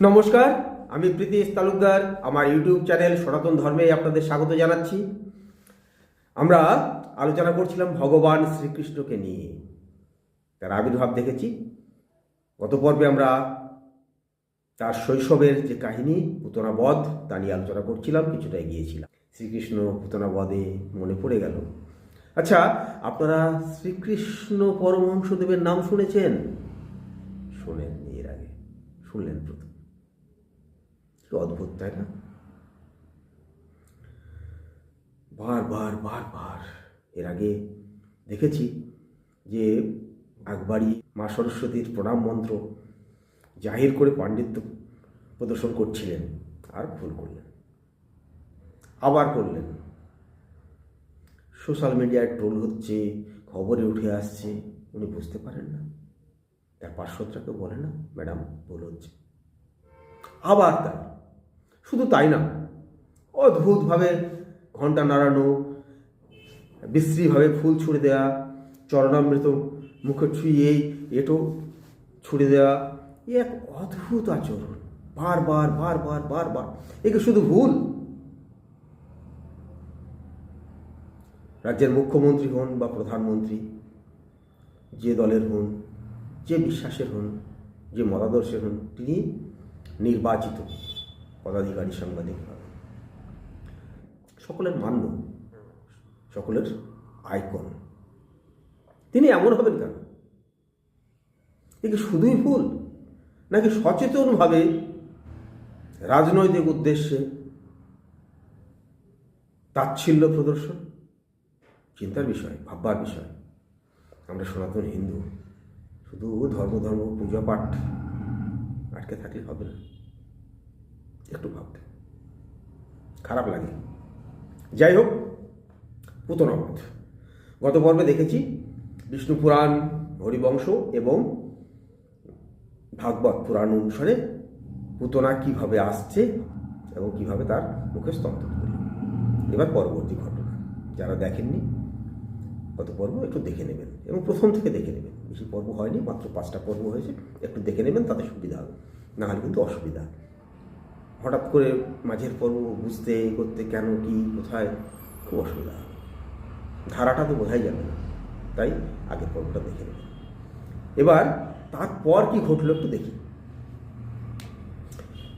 নমস্কার, আমি প্রীতিশ তালুকদার। আমার ইউটিউব চ্যানেল সনাতন ধর্মে আপনাদের স্বাগত জানাচ্ছি। আমরা আলোচনা করছিলাম ভগবান শ্রীকৃষ্ণকে নিয়ে। তার আবির্ভাব দেখেছি। গত পর্বে আমরা তার শৈশবের যে কাহিনী পুতনা বধ তা নিয়ে আলোচনা করছিলাম, কিছুটা এগিয়েছিলাম শ্রীকৃষ্ণ পুতনা বধে মনে পড়ে গেল। আচ্ছা আপনারা শ্রীকৃষ্ণ পরমহংসদেবের নাম শুনেছেন? শোনেন এর আগে। শুনলেন প্রথম। কি অদ্ভুত তাই না বারবার বারবার এর আগে দেখেছি যে আকবাড়ি মা সরস্বতীর প্রণাম মন্ত্র জাহির করে পাণ্ডিত্য প্রদর্শন করছিলেন আর ভুল করলেন। আবার করলেন। সোশ্যাল মিডিয়ায় ট্রোল হচ্ছে, খবরে উঠে আসছে, উনি বুঝতে পারেন না। তার পার্শ্বত্রাকে বলে না, ম্যাডাম, ভুল হচ্ছে। আবার তাই। শুধু তাই না, অদ্ভুতভাবে ঘণ্টা নাড়ানো, বিশ্রীভাবে ফুল ছুঁড়ে দেওয়া চরণামৃত মুখে ছুঁয়েই এটো ছুড়ে দেওয়া এ এক অদ্ভুত আচরণ। বারবার বারবার বারবার একে শুধু ভুল? রাজ্যের মুখ্যমন্ত্রী হন বা প্রধানমন্ত্রী, যে দলের হন, যে বিশ্বাসের হন, যে মতাদর্শের হন, তিনি নির্বাচিত। পদাধিকারী, সাংবাদিক সকলের মান্য, সকলের আইকন। তিনি এমন হবেন কেন? এ কি শুধুই ভুল? নাকি সচেতনভাবে রাজনৈতিক উদ্দেশ্যে তাচ্ছিল্য প্রদর্শন? চিন্তার বিষয়, ভাববার বিষয়। আমরা সনাতন হিন্দু, শুধু ধর্ম ধর্ম, পূজা, পাঠ আটকে থাকলে হবে না। একটু ভাবতে। খারাপ লাগে। যাই হোক পুতনাবধ গত পর্বে দেখেছি বিষ্ণু পুরাণ, হরিবংশ এবং ভাগবত পুরাণ অনুসারে পুতনা কীভাবে আসছে এবং কীভাবে তার মুখে স্তব্ধ করল। এবার পরবর্তী ঘটনা। যারা দেখেননি, গত পর্ব একটু দেখে নেবেন এবং প্রথম থেকে দেখে নেবেন। বেশি পর্ব হয়নি, মাত্র পাঁচটা পর্ব হয়েছে। একটু দেখে নেবেন, তাতে সুবিধা হবে। না হলে কিন্তু অসুবিধা। হঠাৎ করে মাঝের পর্ব বুঝতে করতে কেন, কি, কোথায়? খুব অসুবিধা। ধারাটা তো বোঝাই যাবে না। তাই আগের পর্বটা দেখে নেবেন এবার তারপর কি ঘটলো একটু দেখি।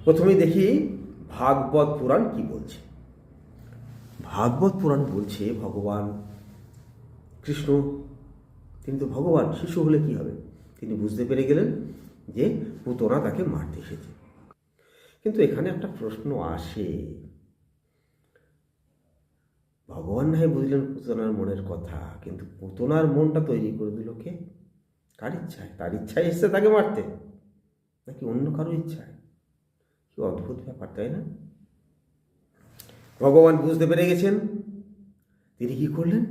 প্রথমেই দেখি ভাগবত পুরাণ কি বলছে। ভাগবত পুরাণ বলছে, ভগবান কৃষ্ণ, তিনি তো ভগবান শিশু হলে কি হবে? তিনি বুঝতে পেরে গেলেন যে পুতরা তাকে মারতে এসেছে। কিন্তু এখানে একটা প্রশ্ন আসে। ভগবান নাই বুঝলেন পুতনার মনের কথা, কিন্তু পুতনার মনটা তৈরি করে দিল কে? কার ইচ্ছায়? তার ইচ্ছায় এসছে তাকে মারতে। নাকি অন্য কারও ইচ্ছায়? কি অদ্ভুত ব্যাপার, তাই না? ভগবান বুঝতে পেরে গেছেন। তিনি কি করলেন?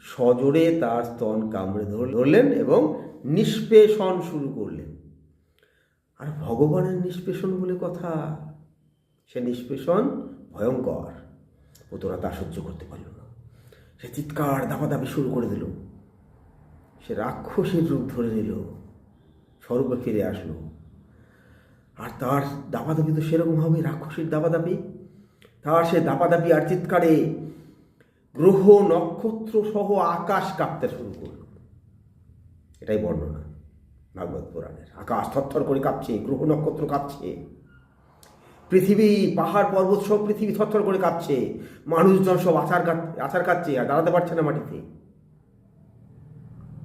সজোরে তার স্তন কামড়ে ধরলেন এবং নিষ্পেষণ শুরু করলেন। আর ভগবানের নিষ্পেষণ বলে কথা, সে নিষ্পেষণ ভয়ঙ্কর। পুতরা তা সহ্য করতে পারল না। সে চিৎকার, দাপাদাপি শুরু করে দিল। সে রাক্ষসের রূপ ধরে নিল। স্বরূপে ফিরে আসলো। আর তার দাপাদাপি তো সেরকম হবে, রাক্ষসের দাপাদাপি। তার সে দাপাদাপি আর চিৎকারে গ্রহ নক্ষত্র সহ আকাশ কাঁপতে শুরু করল। এটাই বর্ণনা। ভাগবত পুরাণের। আকাশ থরথর করে কাঁপছে, গ্রহ নক্ষত্র কাঁপছে। পৃথিবী, পাহাড়, পর্বত সব পৃথিবী থরথর করে কাঁপছে। মানুষজন সব আছার আছার কাটছে আর দাঁড়াতে পারছে না মাটিতে।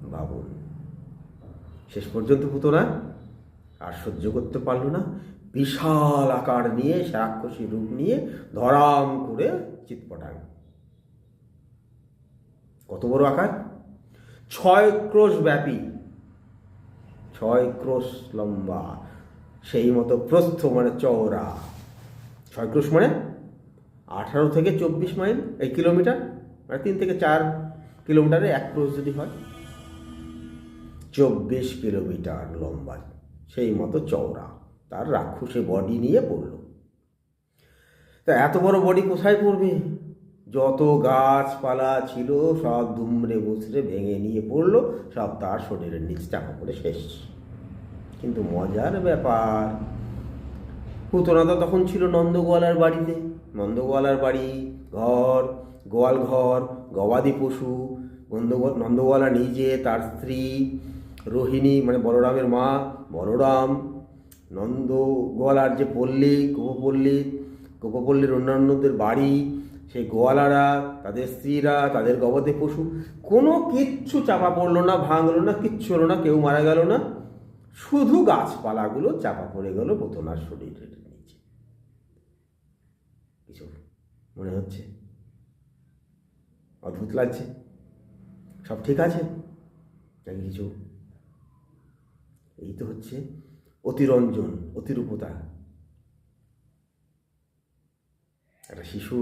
বাবুন শেষ পর্যন্ত পুতনা আর সহ্য করতে পারল না। বিশাল আকার নিয়ে সে রাক্ষসী রূপ নিয়ে ধরাম করে চিৎপটাং। কত বড় আকার? ছয় ক্রোশ ব্যাপী। ছয় ক্রোশ লম্বা, সেই মতো প্রস্থ মানে চওড়া। ছয় ক্রোশ মানে আঠারো থেকে চব্বিশ মাইল এই কিলোমিটার মানে তিন থেকে চার কিলোমিটারে এক ক্রোশ যদি হয়। চব্বিশ কিলোমিটার লম্বা, সেই মতো চওড়া। তার রাক্ষসে বডি নিয়ে পড়ল। তা এত বড় বডি কোথায় পড়বে? যত গাছপালা ছিল সব দুমড়ে মুচড়ে ভেঙে নিয়ে পড়ল, সব তার শরীরের নিচ চাপা পড়ে শেষ। কিন্তু মজার ব্যাপার, পুতনাদা তখন ছিল নন্দগোয়ালার বাড়িতে। নন্দগোয়ালার বাড়ি, ঘর, গোয়াল ঘর, গবাদি পশু নন্দগো- নন্দগোয়ালা নিজে, তার স্ত্রী, রোহিণী মানে বলরামের মা, বলরাম, নন্দগোয়ালার যে পল্লী, গোপপল্লী, গোপপল্লীর অন্যান্যদের বাড়ি সেই গোয়ালারা, তাদের স্ত্রীরা, তাদের গবাদি পশু, কোনো কিচ্ছু চাপা পড়ল না, ভাঙলো না, কিচ্ছু হলো না, কেউ মারা গেল না। শুধু গাছপালাগুলো চাপা পড়ে গেল বোতনার শরীরের নিচে। কিছু মনে হচ্ছে? অদ্ভুত লাগছে। সব ঠিক আছে? নাকি কিছু? এই তো হচ্ছে অতিরঞ্জন, অতিরূপতা। একটা শিশু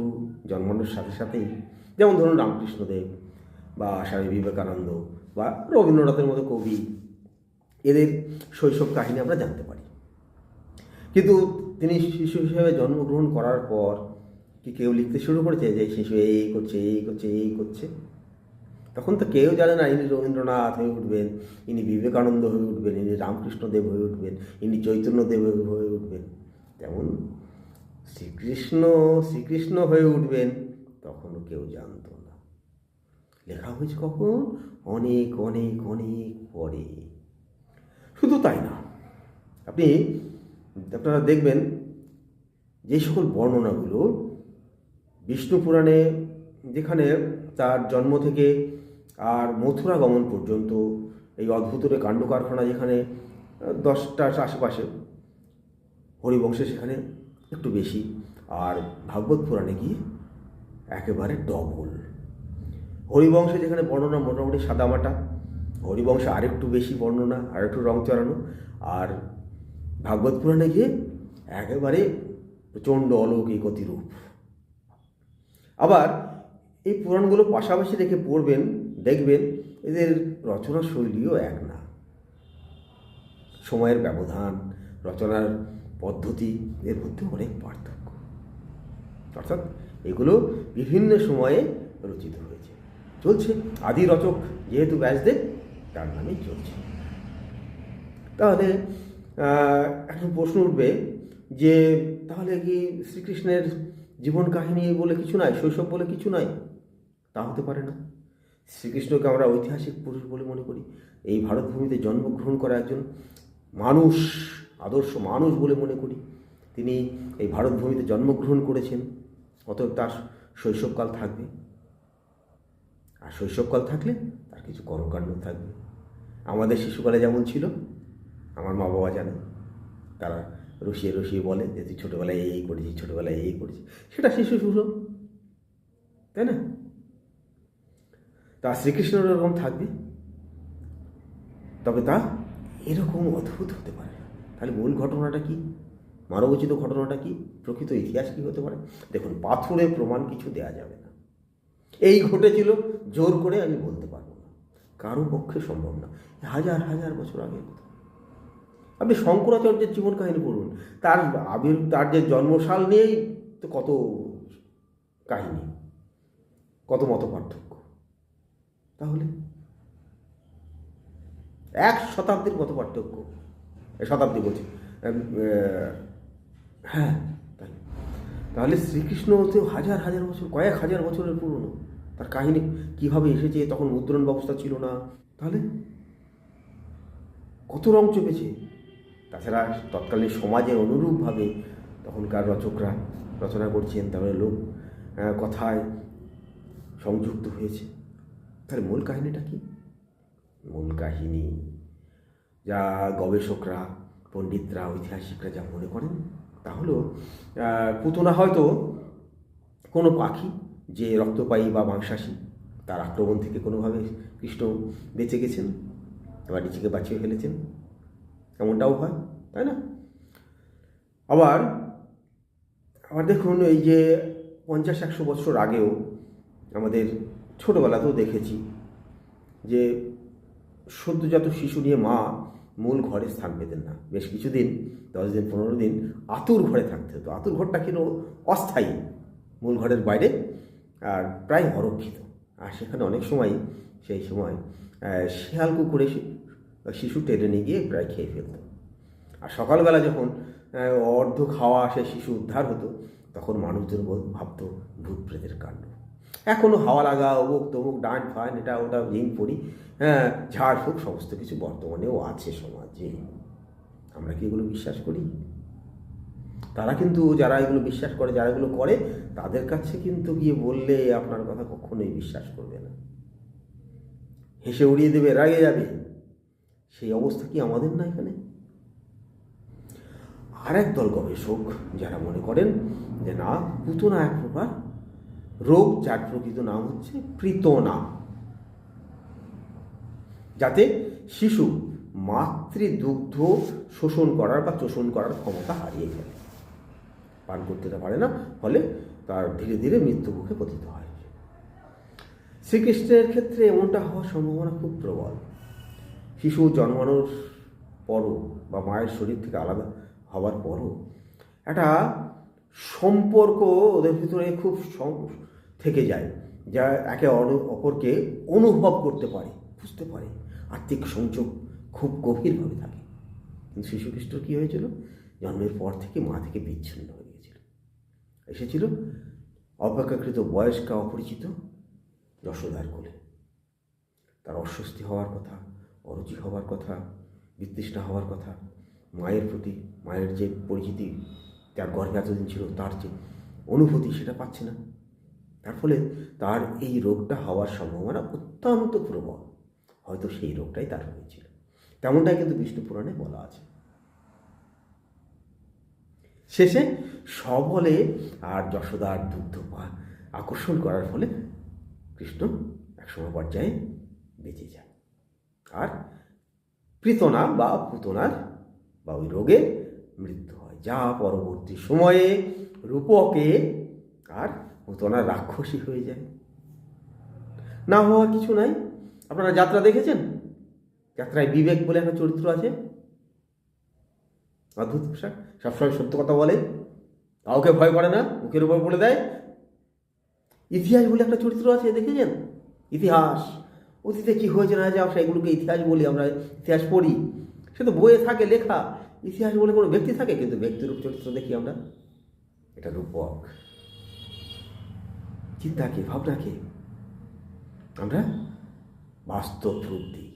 জন্মানোর সাথে সাথেই, যেমন ধরুন রামকৃষ্ণদেব বা স্বামী বিবেকানন্দ বা রবীন্দ্রনাথের মতো কবি, এদের শৈশব কাহিনী আমরা জানতে পারি। কিন্তু তিনি শিশু হিসেবে জন্মগ্রহণ করার পর কি কেউ লিখতে শুরু করেছে যে শিশু এই করছে এই করছে এই করছে? তখন তো কেউ জানে না, ইনি রবীন্দ্রনাথ হয়ে উঠবেন, ইনি বিবেকানন্দ হয়ে উঠবেন, ইনি রামকৃষ্ণদেব হয়ে উঠবেন, ইনি চৈতন্যদেব হয়ে উঠবেন। তেমন শ্রীকৃষ্ণ। শ্রীকৃষ্ণ হয়ে উঠবেন, তখনও কেউ জানতো না। লেখা হয়েছে কখন? অনেক অনেক অনেক পরে। শুধু তাই না, আপনি আপনারা দেখবেন যে সকল বর্ণনাগুলো বিষ্ণু পুরাণে, যেখানে তার জন্ম থেকে আর মথুরা গমন পর্যন্ত, এই অদ্ভুতরে কাণ্ড কারখানা যেখানে দশটার আশেপাশে, হরিবংশে সেখানে একটু বেশি। আর ভাগবত পুরাণে গিয়ে একেবারে ডবল হরিবংশে যেখানে বর্ণনা মোটামুটি সাদামাটা হরিবংশে আরেকটু বেশি বর্ণনা আর একটু রং চড়ানো, আর ভাগবত পুরাণে গিয়ে একেবারে প্রচণ্ড অলৌকিক অতিরূপ আবার এই পুরাণগুলো পাশাপাশি রেখে পড়বেন, দেখবেন, এদের রচনা শৈলীও এক না। সময়ের ব্যবধান, রচনার পদ্ধতি এর মধ্যে অনেক পার্থক্য। অর্থাৎ এগুলো বিভিন্ন সময়ে রচিত হয়েছে। চলছে আদি রচক যেহেতু ব্যাসদেব, তার নামেই চলছে। তাহলে একটা প্রশ্ন উঠবে যে তাহলে কি শ্রীকৃষ্ণের জীবন কাহিনী বলে কিছু নাই, শৈশব বলে কিছু নাই? তা হতে পারে না। শ্রীকৃষ্ণকে আমরা ঐতিহাসিক পুরুষ বলে মনে করি। এই ভারতভূমিতে জন্মগ্রহণ করা একজন মানুষ আদর্শ মানুষ বলে মনে করি। তিনি এই ভারতভূমিতে জন্মগ্রহণ করেছেন, অতএব তার শৈশবকাল থাকবে। আর শৈশবকাল থাকলে তার কিছু কর্মকাণ্ড থাকবে। আমাদের শিশুকালে যেমন ছিল, আমার মা বাবা জানে, তারা রসিয়ে রসিয়ে বলে যে, তুই ছোটোবেলায় এই করেছিস, ছোটোবেলায় এই করেছিস। সেটা শিশু শুরু তাই না? তা শ্রীকৃষ্ণের এরকম থাকবে। তবে তা এরকম অদ্ভুত হতে পারে তাহলে মূল ঘটনাটা কি? মানবোচিত ঘটনাটা কি? প্রকৃত ইতিহাস কি হতে পারে? দেখুন, পাথরে প্রমাণ কিছু দেয়া যাবে না। এই ঘটেছিল, জোর করে আমি বলতে পারব না। কারও পক্ষে সম্ভব না। হাজার হাজার বছর আগে কথা। আপনি শঙ্করাচার্যের জীবন কাহিনী পড়ুন। তার আবির, তার যে জন্মসাল নিয়েই তো কত কাহিনী, কত মত পার্থক্য তাহলে এক শতাব্দীর মতো পার্থক্য শতাব্দী বলছি। হ্যাঁ তাই তাহলে শ্রীকৃষ্ণ তো হাজার হাজার বছর, কয়েক হাজার বছরের পুরনো। তার কাহিনী কীভাবে এসেছে, তখন মুদ্রণ ব্যবস্থা ছিল না। তাহলে, কত রং চেপেছে। তাছাড়া তৎকালীন সমাজের অনুরূপভাবে তখনকার রচকরা রচনা করছেন, তারপরে লোক কথায় সংযুক্ত হয়েছে। তাহলে মূল কাহিনীটা কি? মূল কাহিনী যা গবেষকরা, পণ্ডিতরা, ঐতিহাসিকরা যা মনে করেন তা হলো পুতনা হয়তো কোনো পাখি যে রক্তপায়ী বা মাংসাশী, তার আক্রমণ থেকে কোনোভাবে কৃষ্ণ বেঁচে গেছেন এবার নিজেকে বাঁচিয়ে ফেলেছেন, এমনটাও হয়, তাই না? আবার আবার দেখুন এই যে পঞ্চাশ, একশো বছর আগেও আমাদের ছোটোবেলাতেও দেখেছি যে সদ্যজাত শিশু নিয়ে মা মূল ঘরে স্থান পেতেন না। বেশ কিছুদিন, দশ দিন, পনেরো দিন আতুর ঘরে থাকতে হতো। আতুর ঘরটা কিন্তু অস্থায়ী, মূল ঘরের বাইরে, আর প্রায় অরক্ষিত। আর সেখানে অনেক সময়, সেই সময় শিয়াল কুকুরে শিশু টেনে নিয়ে গিয়ে প্রায় খেয়ে ফেলত। আর সকালবেলা যখন অর্ধ খাওয়া সে শিশু উদ্ধার হতো, তখন মানুষজন ভাবতো ভূত প্রেতের কাণ্ড। এখনও হাওয়া লাগা, অমুক তমুক ডান ফান, এটা ওটা জিন পড়ি। হ্যাঁ ঝাড় ফুক সমস্ত কিছু বর্তমানেও আছে সমাজে। আমরা কি এগুলো বিশ্বাস করি? তারা কিন্তু যারা এগুলো বিশ্বাস করে, যারা এগুলো করে, তাদের কাছে কিন্তু গিয়ে বললে আপনার কথা কখনোই বিশ্বাস করবে না। হেসে উড়িয়ে দেবে, রাগে যাবে। সেই অবস্থা কি আমাদের না এখানে? আর এক দল গবেষক যারা মনে করেন যে না, পুতনা এক প্রকার রোগ যার প্রকৃত নাম হচ্ছে প্রীতনা যাতে শিশু মাতৃদুগ্ধ শোষণ করার বা শোষণ করার ক্ষমতা হারিয়ে ফেলে। পান করতে পারে না, ফলে তার ধীরে ধীরে মৃত্যু মুখে পতিত হয়। শ্রীকৃষ্ণের ক্ষেত্রে এমনটা হওয়ার সম্ভাবনা খুব প্রবল। শিশু জন্মানোর পরও বা মায়ের শরীর থেকে আলাদা হওয়ার পরও একটা সম্পর্ক ওদের ভিতরে খুব থেকে যায়। যা একে অপরকে অনুভব করতে পারে, বুঝতে পারে। আর্থিক সংযোগ খুব গভীরভাবে থাকে। কিন্তু শিশুখ্রিস্টর কী হয়েছিল? জন্মের পর থেকে মা থেকে বিচ্ছিন্ন হয়ে গিয়েছিল। এসেছিল অপেক্ষাকৃত বয়স্কা, অপরিচিত যশোদার কোলে। তার অস্বস্তি হওয়ার কথা, অরুচি হওয়ার কথা, বিতৃষ্ণা হওয়ার কথা, মায়ের প্রতি, মায়ের যে পরিচিতি তার গর্ভে এতদিন ছিল, তার যে অনুভূতি সেটা পাচ্ছে না। তার ফলে তার এই রোগটা হওয়ার সম্ভাবনা অত্যন্ত প্রবল। হয়তো সেই রোগটাই তার হয়েছিল। তেমনটাই কিন্তু বিষ্ণু পুরাণে বলা আছে। শেষে সবলে আর যশোদার দুগ্ধ আকর্ষণ করার ফলে কৃষ্ণ একসময় পর্যায়ে বেঁচে যায়। আর প্রীতনা বা পুতনার বা ওই রোগে মৃত্যু হয়। যা পরবর্তী সময়ে রূপকে আর পুতনা রাক্ষসী হয়ে যায়। না হওয়ার কিছু নাই। আপনারা যাত্রা দেখেছেন? যাত্রায় বিবেক বলে একটা চরিত্র আছে। অদ্ভুত পোশাক। সবসময় সত্য কথা বলে। কাউকে ভয় করে না, মুখের উপর বলে দেয়। ইতিহাস বলে একটা চরিত্র আছে, দেখেছেন? ইতিহাস। অতীতে কি হয়েছে না যা সেগুলোকে ইতিহাস বলি, আমরা ইতিহাস পড়ি। সে তো বইয়ে থাকে, লেখা। ইতিহাস বলে কোনো ব্যক্তি থাকে, কিন্তু ব্যক্তিরূপ চরিত্র দেখি আমরা। এটা রূপক। চিন্তাকে ভাবনাকে আমরা বাস্তব রূপ দিই।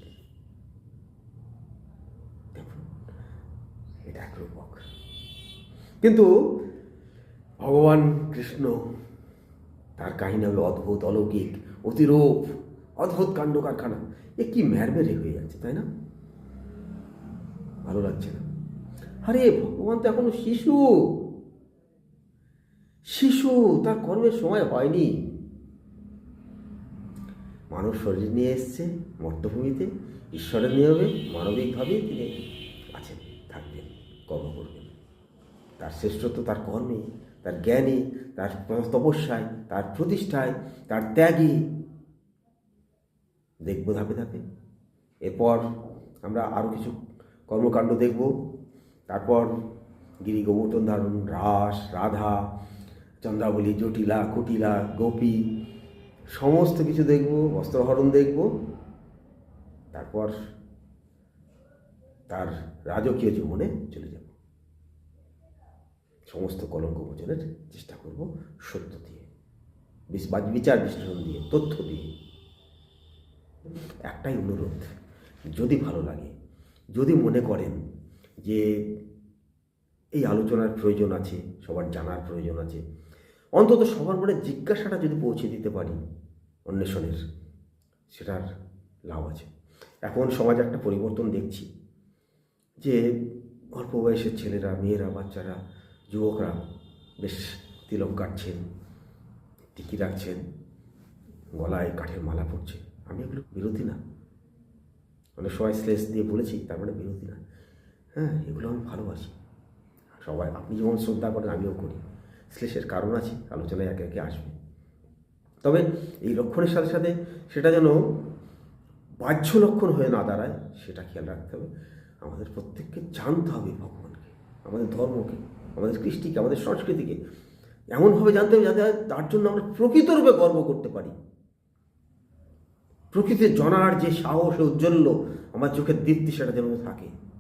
এটা এক রূপক। কিন্তু ভগবান কৃষ্ণ, তার কাহিনী হলো অদ্ভুত, অলৌকিক, অতিরূপ, অদ্ভুত কাণ্ড কারখানা। এ কি ম্যারমেরে হয়ে যাচ্ছে, তাই না? ভালো লাগছে না। আরে, ভগবান তো এখনও শিশু। শিশু, তার কর্মের সময় হয়নি। মানব শরীর নিয়ে এসছে, মর্তভূমিতে। ঈশ্বরের নিয়মে মানবিকভাবেই তিনি আছেন, থাকবেন, কর্ম করবেন। তার শ্রেষ্ঠত্ব, তার কর্মে, তার জ্ঞানে, তার তপস্যায়, তার প্রতিষ্ঠায়, তার ত্যাগে। দেখব ধাপে ধাপে। এরপর আমরা আরও কিছু কর্মকাণ্ড দেখব। তারপর গিরি গোবর্ধন ধারণ রাস, রাধা, চন্দ্রাবলী জটিলা কুটিলা, গোপী, সমস্ত কিছু দেখব বস্ত্রহরণ দেখব। তারপর তার রাজকীয় জীবনে চলে যাব। সমস্ত কলঙ্ক মোচনের চেষ্টা করব সত্য দিয়ে বিচার বিশ্লেষণ দিয়ে, তথ্য দিয়ে। একটাই অনুরোধ, যদি ভালো লাগে, যদি মনে করেন যে এই আলোচনার প্রয়োজন আছে, সবার জানার প্রয়োজন আছে। অন্তত সবার মনে জিজ্ঞাসাটা যদি পৌঁছে দিতে পারি অন্বেষণের, সেটার লাভ আছে। এখন সমাজে একটা পরিবর্তন দেখছি যে অল্প বয়সের ছেলেরা, মেয়েরা, বাচ্চারা, যুবকরা বেশ তিলক কাটছেন, টিকি রাখছেন, গলায় কাঠের মালা পড়ছে আমি এগুলো বিরোধী না। অনেক সময় স্লেস দিয়ে বলেছি, তার মানে বিরোধী না। হ্যাঁ এগুলো আমি ভালোবাসি। সবাই, আপনি যেমন শ্রদ্ধা করেন, আমিও করি। শ্লেষের কারণ আছে, আলোচনায় একে একে আসবে। তবে এই লক্ষণের সাথে সাথে সেটা যেন বাহ্য লক্ষণ হয়ে না দাঁড়ায়, সেটা খেয়াল রাখতে হবে। আমাদের প্রত্যেককে জানতে হবে ভগবানকে, আমাদের ধর্মকে, আমাদের কৃষ্টিকে, আমাদের সংস্কৃতিকে। এমনভাবে জানতে হবে যাতে তার জন্য আমরা প্রকৃতরূপে গর্ব করতে পারি। প্রকৃতির জনার যে সাহস, ঔজ্জ্বল্য, আমার চোখের দীপ্তি সেটা যেন থাকে।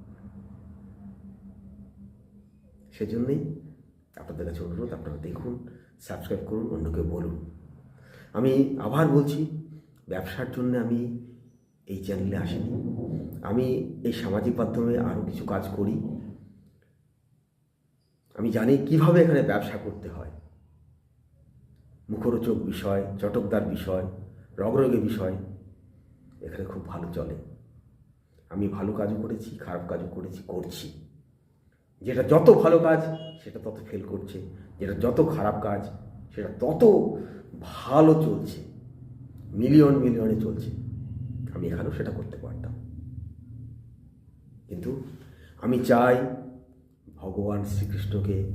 সেজন্যই আপনাদের কাছে অনুরোধ, আপনারা দেখুন সাবস্ক্রাইব করুন, অন্যকে বলুন। আমি আবার বলছি, ব্যবসার জন্য আমি এই চ্যানেলে আসিনি। আমি এই সামাজিক মাধ্যমে আরও কিছু কাজ করি। আমি জানি কীভাবে এখানে ব্যবসা করতে হয়। মুখরোচক বিষয়, চটকদার বিষয়, রগরগে বিষয়, এখানে খুব ভালো চলে। আমি ভালো কাজও করেছি, খারাপ কাজও করেছি, করছি। যেটা যত ভালো কাজ, সেটা তত ফেল করছে। যেটা যত খারাপ কাজ, সেটা তত ভালো চলছে। মিলিয়ন মিলিয়নে চলছে। আমি এখানেও সেটা করতে পারতাম। কিন্তু আমি চাই ভগবান শ্রীকৃষ্ণকে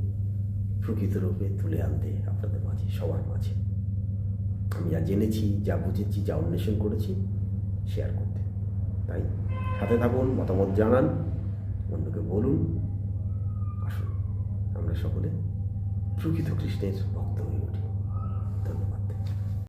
প্রকৃত রূপে তুলে আনতে আপনাদের মাঝে, সবার মাঝে। আমি যা জেনেছি, যা বুঝেছি, যা অন্বেষণ করেছি শেয়ার করতে। তাই সাথে থাকুন, মতামত জানান, অন্যকে বলুন। আমরা সকলে প্রকৃত কৃষ্ণের ভক্ত হয়ে